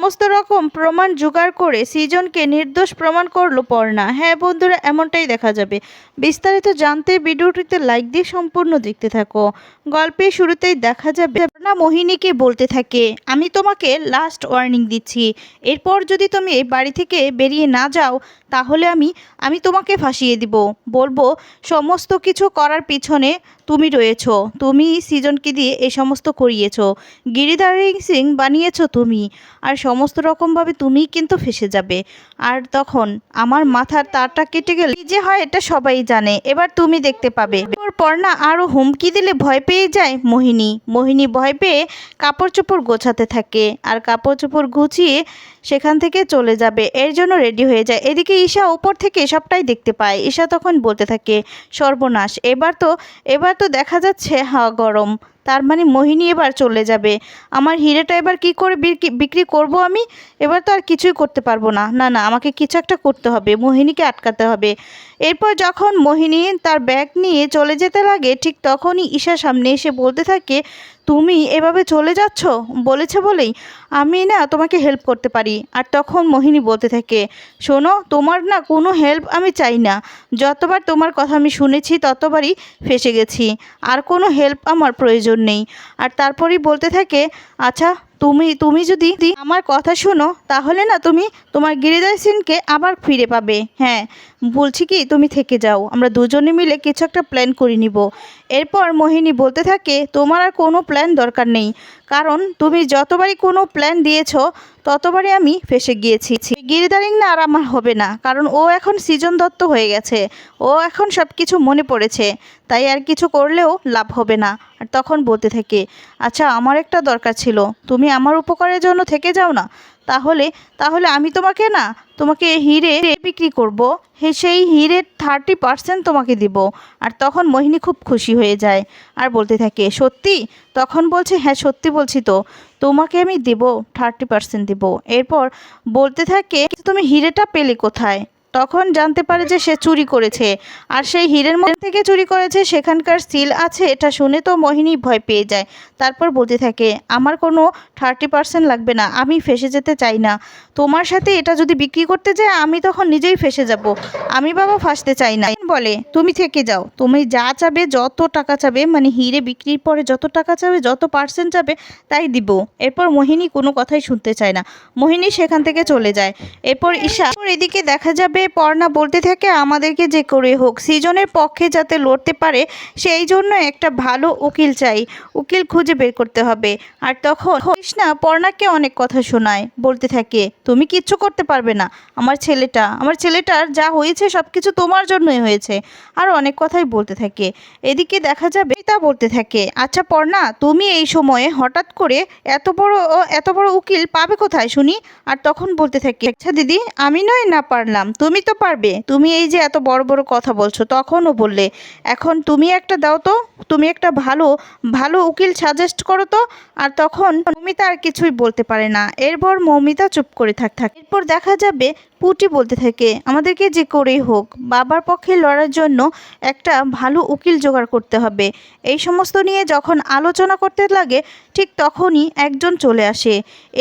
সমস্ত রকম প্রমাণ জোগাড় করে সৃজনকে নির্দোষ প্রমাণ করল পর্ণা। হ্যাঁ বন্ধুরা, এমনটাই দেখা যাবে। বিস্তারিত জানতে ভিডিওটিতে লাইক দিয়ে সম্পূর্ণ দেখতে থাকো। গল্পের শুরুতেই দেখা যাবে, পর্ণা মোহিনীকে বলতে থাকে, আমি তোমাকে লাস্ট ওয়ার্নিং দিচ্ছি। এরপর যদি তুমি বাড়ি থেকে বেরিয়ে না যাও, তাহলে আমি আমি তোমাকে ফাঁসিয়ে দিব। বলব, সমস্ত কিছু করার পিছনে তুমি রয়েছো। তুমি সৃজনকে দিয়ে এই সমস্ত করিয়েছ। গিরিধারী সিং বানিয়েছ তুমি। আর সমস্ত রকমভাবে তুমিই কিন্তু ফেসে যাবে। আর তখন আমার মাথার তারটা কেটে গেলে যে হয় এটা সবাই জানে। এবার তুমি দেখতে পাবে। এরপর পর্ণা আরও হুমকি দিলে ভয় পেয়ে যায় মোহিনী। মোহিনী ভয় পেয়ে কাপড় চোপড় গোছাতে থাকে আর কাপড় চোপড় গুছিয়ে সেখান থেকে চলে যাবে। এর জন্য রেডি হয়ে যায়। এদিকে ঈশা ওপর থেকে সবটাই দেখতে পায়। ঈশা তখন বলতে থাকে, সর্বনাশ। এবার তো এবার তো দেখা যাচ্ছে হাওয়া গরম। তার মানে মোহিনী এবার চলে যাবে। আমার হিরেটা এবার কি করে বিক্রি- করব আমি? এবার তো আর কিছুই করতে পারব না। না না, আমাকে কিছু একটা করতে হবে, মোহিনীকে আটকাতে হবে। এরপর যখন মোহিনী তার ব্যাগ নিয়ে চলে যেতে লাগে, ঠিক তখনই ঈশা সামনে এসে বলতে থাকে তুমি এভাবে চলে যাচ্ছ? বলেছে বলেই আমি না তোমাকে হেল্প করতে পারি। আর তখন মোহিনী বলতে থাকে, শোনো, তোমার না কোনো হেল্প আমি চাই না। যতবার তোমার কথা আমি শুনেছি, ততবারই ফেসে গেছি। আর কোনো হেল্প আমার প্রয়োজন নেই। আর তারপরেই বলতে থাকে আচ্ছা তুমি তুমি যদি আমার কথা শোনো, তাহলে না তুমি তোমার গিরিদার সিনকে আবার ফিরে পাবে। হ্যাঁ বলছি কি, তুমি থেকে যাও। আমরা দুজনে মিলে কিছু একটা প্ল্যান করে নিব। এরপর মোহিনী বলতে থাকে, তোমার আর কোনো প্ল্যান দরকার নেই। কারণ তুমি যতবারই কোনো প্ল্যান দিয়েছ, ততবারই আমি ফেসে গিয়েছি। গিরিদারিং না আর আমার হবে না। কারণ ও এখন সৃজন দত্ত হয়ে গেছে। ও এখন সব কিছু মনে পড়েছে। তাই আর কিছু করলেও লাভ হবে না। আর তখন বলতে থাকে আচ্ছা আমার একটা দরকার ছিল। তুমি আমার উপকারের জন্য থেকে যাও না। তাহলে তাহলে আমি তোমাকে না তোমাকে হিরে বিক্রি করব। হে সেই হিরের থার্টি পার্সেন্ট তোমাকে দিব। আর তখন মোহিনী খুব খুশি হয়ে যায় আর বলতে থাকে, সত্যি? তখন বলছে হ্যাঁ সত্যি বলছি তো। তোমাকে আমি দেব থার্টি পার্সেন্ট দেবো। এরপর বলতে থাকে, তুমি হিরেটা পেলে কোথায়? তখন জানতে পারে যে সে চুরি করেছে। আর সেই হীরের মধ্যে থেকে চুরি করেছে, সেখানকার সিল আছে, এটা শুনে তো মোহিনী ভয় পেয়ে যায়। তারপর বলতে থাকে, আমার কোনো থার্টি পার্সেন্ট লাগবে না, আমি ফেসে যেতে চাই না। তোমার সাথে এটা যদি বিক্রি করতে যায়, আমি তখন নিজেই ফেসে যাব। আমি বাবা ফাঁসতে চাই না। বলে, তুমি থেকে যাও। তুমি যা চাবে, যত টাকা চাবে মানে হিরে বিক্রির পরে যত টাকা চাবে, যত পার্সেন্ট চাবে তাই দিব। এরপর মোহিনী কোনো কথাই শুনতে চায় না। মোহিনী সেখান থেকে চলে যায়। এরপর ঈশা এদিকে দেখা যাবে পর্ণা বলতে থাকে, আমাদেরকে যে করে হোক, সিজনের পক্ষে যাতে লড়তে পারে, সেই জন্য একটা ভালো উকিল চাই। উকিল খুঁজে বের করতে হবে। আর তখন কৃষ্ণা পর্ণাকে অনেক কথা শোনায়, বলতে থাকে, তুমি কিচ্ছু করতে পারবে না। আমার ছেলেটা, আমার ছেলেটার যা হয়েছে সব কিছু তোমার জন্যই হয়েছে। আর অনেক কথাই বলতে থাকে। এদিকে দেখা যাবে তা বলতে থাকে আচ্ছা পর্ণা, তুমি এই সময়ে হঠাৎ করে এত বড় এত বড় উকিল পাবে কোথায় শুনি? আর তখন বলতে থাকে আচ্ছা দিদি, আমি নয় না পারলাম, তুমি তো পারবে। তুমি এই যে এত বড় বড় কথা বলছো, তখনও বললে, এখন তুমি একটা দাও তো, তুমি একটা ভালো ভালো উকিল সাজেস্ট করো তো। আর তখন মমিতা আর কিছুই বলতে পারে না। এরপর মমিতা চুপ করে থাক থাক এরপর দেখা যাবে পুটি বলতে থাকে। আমাদেরকে যে করেই হোক, বাবার পক্ষে লড়ার জন্য একটা ভালো উকিল জোগাড় করতে হবে। এই সমস্ত নিয়ে যখন আলোচনা করতে লাগে, ঠিক তখনই একজন চলে আসে।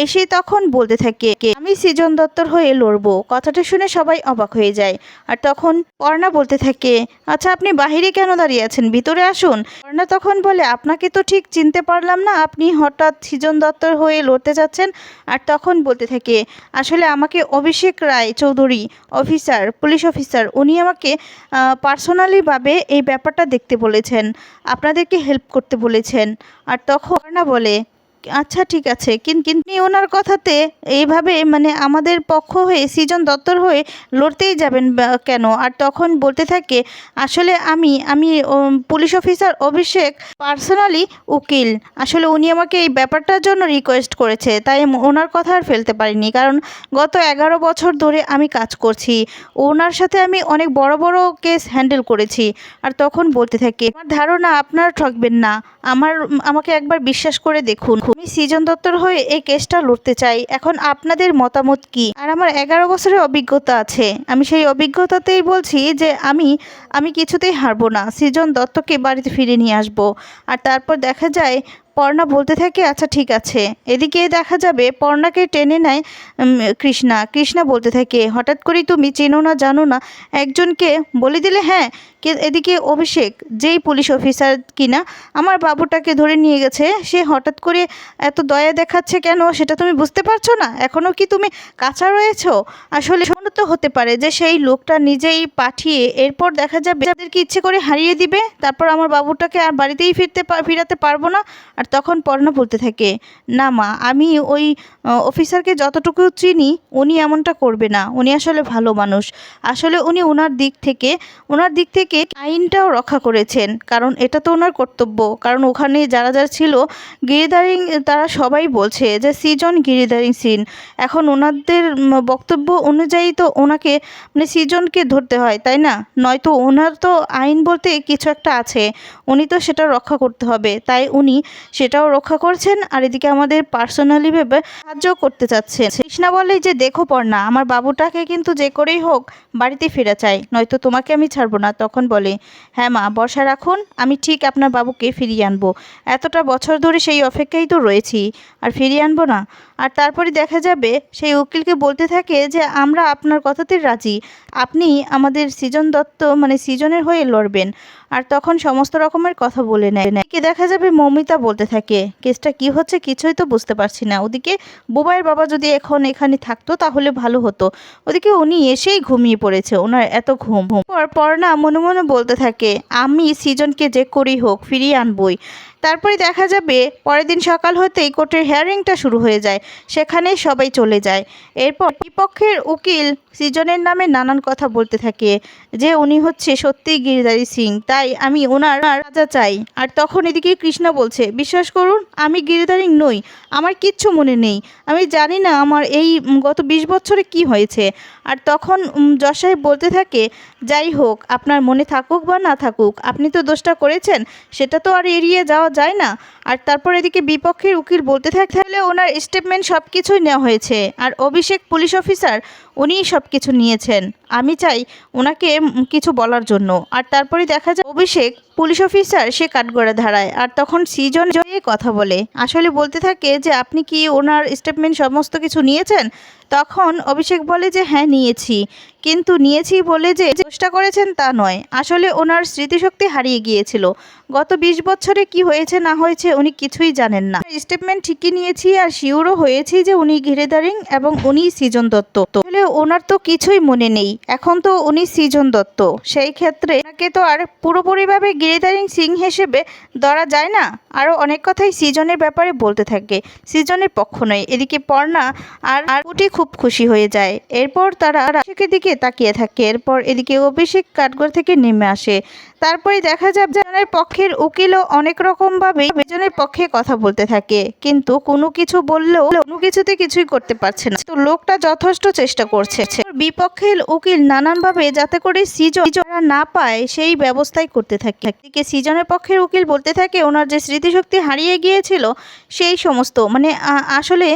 এসে তখন বলতে থাকে, আমি সৃজন দত্তর হয়ে লড়বো। কথাটা শুনে সবাই অবাক হয়ে যায়। আর তখন পর্ণা বলতে থাকে আচ্ছা আপনি বাহিরে কেন দাঁড়িয়ে আছেন? ভিতরে আসুন। পর্ণা তখন বলে, আপনাকে তো ঠিক চিনতে পারলাম না, আপনি হঠাৎ সৃজন দত্তর হয়ে লড়তে যাচ্ছেন? আর তখন বলতে থাকে, আসলে আমাকে Abhishek Roy Chowdhury officer, police officer, উনি আমাকে পার্সোনালিভাবে এই ব্যাপারটা দেখতে বলেছেন। আপনাদেরকে হেল্প করতে বলেছেন। আর তখন না বলে আচ্ছা ঠিক আছে। কিন্তু ওনার কথাতে এইভাবে মানে আমাদের পক্ষ হয়ে, সৃজন দত্তর হয়ে লড়তেই যাবেন কেন? আর তখন বলতে থাকে, আসলে আমি আমি পুলিশ অফিসার অভিষেক, পার্সোনালি উকিল। আসলে উনি আমাকে এই ব্যাপারটার জন্য রিকোয়েস্ট করেছে, তাই ওনার কথা আর ফেলতে পারিনি। কারণ গত এগারো বছর ধরে আমি কাজ করছি। ওনার সাথে আমি অনেক বড় বড় কেস হ্যান্ডেল করেছি। আর তখন বলতে থাকে, আমার ধারণা আপনারা ঠকবেন না। আমার, আমাকে একবার বিশ্বাস করে দেখুন। আমি সৃজন দত্তর হয়ে এই কেসটা লড়তে চাই। এখন আপনাদের মতামত কি? আর আমার এগারো বছরের অভিজ্ঞতা আছে। আমি সেই অভিজ্ঞতাতেই বলছি যে আমি আমি কিছুতেই হারবো না। সৃজন দত্তকে বাড়িতে ফিরে নিয়ে আসব। আর তারপর দেখা যায় পর্ণা বলতে থাকে আচ্ছা ঠিক আছে। এদিকে দেখা যাবে পর্ণাকে টেনে নেয় কৃষ্ণা। কৃষ্ণা বলতে থাকে, হঠাৎ করেই তুমি চেনো না, জানো না। একজনকে বলে দিলে হ্যাঁ কে এদিকে অভিষেক, যেই পুলিশ অফিসার কিনা, আমার বাবুটাকে ধরে নিয়ে গেছে। সে হঠাৎ করে এত দয়া দেখাচ্ছে কেন, সেটা তুমি বুঝতে পারছ না? এখনও কি তুমি কাঁচা রয়েছো? আসলে তো হতে পারে যে সেই লোকটা নিজেই পাঠিয়ে এরপর দেখা যাবে, যাদেরকে ইচ্ছে করে হারিয়ে দিবে, তারপর আমার বাবুটাকে আর বাড়িতেই ফিরতে ফিরাতে পারব না। আর তখন পর্ণা বলতে থাকে, না মা, আমি ওই অফিসারকে যতটুকু চিনি, উনি এমনটা করবে না। উনি আসলে ভালো মানুষ। আসলে উনি ওনার দিক থেকে ওনার দিক থেকে আইনটাও রক্ষা করেছেন। কারণ এটা তো ওনার কর্তব্য। কারণ ওখানে যারা যারা ছিল গিরিদারিং তারা সবাই বলছে যে, সিজন গিরিদারিং সিন। এখন ওনাদের বক্তব্য অনুযায়ী তো ওনাকে মানে সিজনকে ধরতে হয়, তাই না? নয়তো ওনার তো আইন বলতে কিছু একটা আছে। উনি তো সেটা রক্ষা করতে হবে। তাই উনি সেটাও রক্ষা করছেন আর এদিকে আমাদের পার্সোনালি ভেবে সাহায্য করতে চাচ্ছেন কৃষ্ণা বলে যে, দেখো পর্ণা, আমার বাবুটাকে কিন্তু যে করেই হোক বাড়িতে ফেরা চাই, নয়তো তোমাকে আমি ছাড়বো না। তখন বলে হ্যাঁ মা, বর্ষা রাখুন, আমি ঠিক আপনার বাবুকে ফিরিয়ে আনব। এতটা বছর ধরে সেই অপেক্ষায় তো রয়েছি, আর ফিরিয়ে আনব না। আর তারপরে দেখা যাবে, সেই উকিলকে বলতে থাকে যে, আমরা আপনার কথাতে রাজি। আপনি আমাদের সৃজন দত্ত মানে সৃজনের হয়ে লড়বেন। আর তখন সমস্ত রকমের কথা বলে নেয়। কে দেখা যাবে মমিতা বলতে থাকে, কেসটা কি হচ্ছে কিছুই তো বুঝতে পারছি না। ওদিকে বুবাইয়ের বাবা যদি এখন এখানে থাকতো তাহলে ভালো হতো। ওদিকে উনি এসেই ঘুমিয়ে পড়েছে, ওনার এত ঘুম। ঘুম পর না মনে মনে বলতে থাকে, আমি সিজনকে যে করি হোক ফিরিয়ে আনবই। তারপরে দেখা যাবে পরের দিন সকাল হতেই কোর্টের হিয়ারিংটা শুরু হয়ে যায় সেখানে সবাই চলে যায়। এরপর বিপক্ষের উকিল সৃজনের নামে নানান কথা বলতে থাকে, যে উনি হচ্ছে সত্যিই গিরিধারী সিং, তাই আমি ওনার রাজা চাই। আর তখন এদিকে কৃষ্ণা বলছে, বিশ্বাস করুন, আমি গিরিধারী নই, আমার কিচ্ছু মনে নেই। আমি জানি না আমার এই গত বিশ বছরে কি হয়েছে। আর তখন সাহেব বলতে থাকে যাই হোক আপনার মনে থাকুক বা না থাকুক, আপনি তো দোষটা করেছেন, সেটা তো আর এড়িয়ে যাওয়া যায় না। আর তারপর এদিকে বিপক্ষের উকিল বলতে থাকে তাহলে ওনার স্টেটমেন্ট সব কিছুই নেওয়া হয়েছে। আর অভিষেক পুলিশ অফিসার উনিই সব কিছু নিয়েছেন। আমি চাই ওনাকে কিছু বলার জন্য। আর তারপরে দেখা যায় অভিষেক পুলিশ অফিসার সে কাঠগড়া ধারায়। আর তখন সিজন জয়ে কথা বলে। আসলে বলতে থাকে যে, আপনি কি ওনার স্টেটমেন্ট সমস্ত কিছু নিয়েছেন? তখন অভিষেক বলে যে হ্যাঁ নিয়েছি। কিন্তু নিয়েছি বলে যে চেষ্টা করেছেন তা নয়। আসলে ওনার স্মৃতিশক্তি হারিয়ে গিয়েছিল। গত বিশ বছরে কি হয়েছে না হয়েছে উনি কিছুই জানেন না। স্টেটমেন্ট ঠিকই নিয়েছি আর শিওরও হয়েছি যে উনি ঘিরেদারিং এবং উনি সৃজন দত্ত। তাহলে ওনার তো কিছুই মনে নেই। এখন তো উনি সৃজন দত্ত। সেই ক্ষেত্রে ওনাকে তো আর পুরোপুরিভাবে গিরিদারিং সিং হিসেবে ধরা যায় না। আরও অনেক কথাই সৃজনের ব্যাপারে বলতে থাকে। সৃজনের পক্ষ নয়। এদিকে পর্ণা আর আর কুটি খুব খুশি হয়ে যায়। এরপর তারা অভিষেকের দিকে তাকিয়ে থাকে। এরপর এদিকে অভিষেক কাঠগড় থেকে নেমে আসে। তারপরে দেখা যাবে জনের পক্ষের উকিলও অনেক রকম ভাবে বেজনের পক্ষে কথা বলতে থাকে। কিন্তু কোনো কিছু বললেও কোনো কিছুতে কিছুই করতে পারছে না। তো লোকটা যথেষ্ট চেষ্টা করছে। বিপক্ষের উকিল নানানভাবে যাতে করে সিজন যারা না পায় সেই ব্যবস্থাই করতে থাকে। এদিকে সিজনের পক্ষের উকিল বলতে থাকে, ওনার যে স্মৃতিশক্তি হারিয়ে গিয়েছিল, সেই সমস্ত। মানে আসলে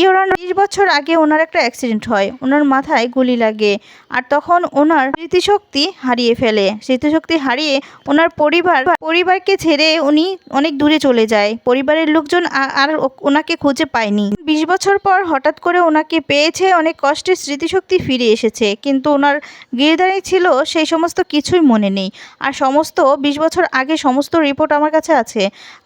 ইয়োরান বিশ বছর আগে ওনার একটা অ্যাক্সিডেন্ট হয়। ওনার মাথায় গুলি লাগে আর তখন ওনার স্মৃতিশক্তি হারিয়ে ফেলে। স্মৃতিশক্তি হারিয়ে ওনার পরিবার, পরিবারকে ছেড়ে উনি অনেক দূরে চলে যায়। পরিবারের লোকজন আর ওনাকে খুঁজে পায়নি। বিশ বছর পর হঠাৎ করে ওনাকে পেয়েছে অনেক কষ্টে স্মৃতিশক্তি ফিরে এসেছে। কিন্তু ওনার গিরিদারি ছিল সেই সমস্ত কিছুই মনে নেই। আর সমস্ত, বিশ বছর আগে সমস্ত রিপোর্ট আমার কাছে আছে।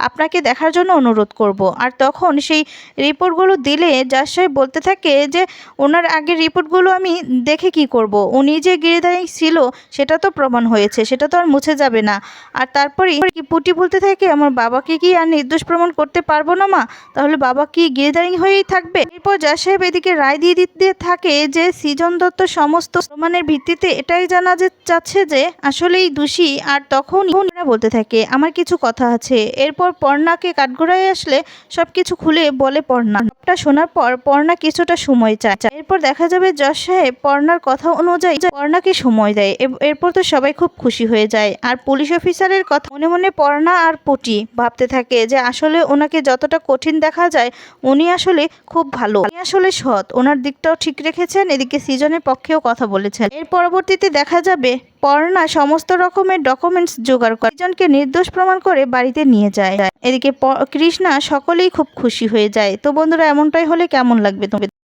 আপনাকে দেখার জন্য অনুরোধ করব। আর তখন সেই রিপোর্টগুলো দিলে জাজ সাহেব বলতে থাকে যে, ওনার আগের রিপোর্টগুলো আমি দেখে কি করব? উনি যে গিরিদারি ছিল, সেটা তো প্রমাণ হয়েছে, সেটা তো আর মুছে যাবে না। আর তারপরে কি পুটি বলতে থাকে, আমার বাবাকে কি আর নির্দোষ প্রমাণ করতে পারব না মা? তাহলে বাবা কি গিরিদারি হয়েই থাকবে? এরপর জাজ সাহেব এদিকে রায় দিয়ে দিতে থাকে যে, সৃজন দত্ত সমস্ত প্রমাণের ভিত্তিতে এটাই জানা যে চাচ্ছে যে আসলেই দোষী আর তখন ওনারা বলতে থাকে, আমার কিছু কথা আছে। এরপর পর্ণাকে কাঠগড়ায় আসলে সব কিছু খুলে বলে পর্ণা। সবটা শোনার পর পর্ণা কিছুটা সময় চায়। এরপর দেখা যাবে জজ সাহেব পর্ণার কথা অনুযায়ী পর্ণাকে সময় দেয়। এরপর তো সবাই খুব খুশি হয়ে যায়। আর পুলিশ অফিসারের কথা মনে মনে পর্ণা আর পটি ভাবতে থাকে যে আসলে ওনাকে যতটা কঠিন দেখা যায়, উনি আসলে খুব ভালো। উনি আসলে সৎ। ওনার দিকটাও ঠিক রেখেছেন, এদিকে সিজনের পক্ষেও কথা বলেছেন। এর পরবর্তীতে দেখা যাবে পর্ণা সমস্ত রকমের ডকুমেন্টস জোগাড় করে একজনকে নির্দোষ প্রমাণ করে বাড়িতে নিয়ে যায়। এদিকে কৃষ্ণা সকলেই খুব খুশি হয়ে যায়। তো বন্ধুরা, এমনটাই হলে কেমন লাগবে তোমাদের?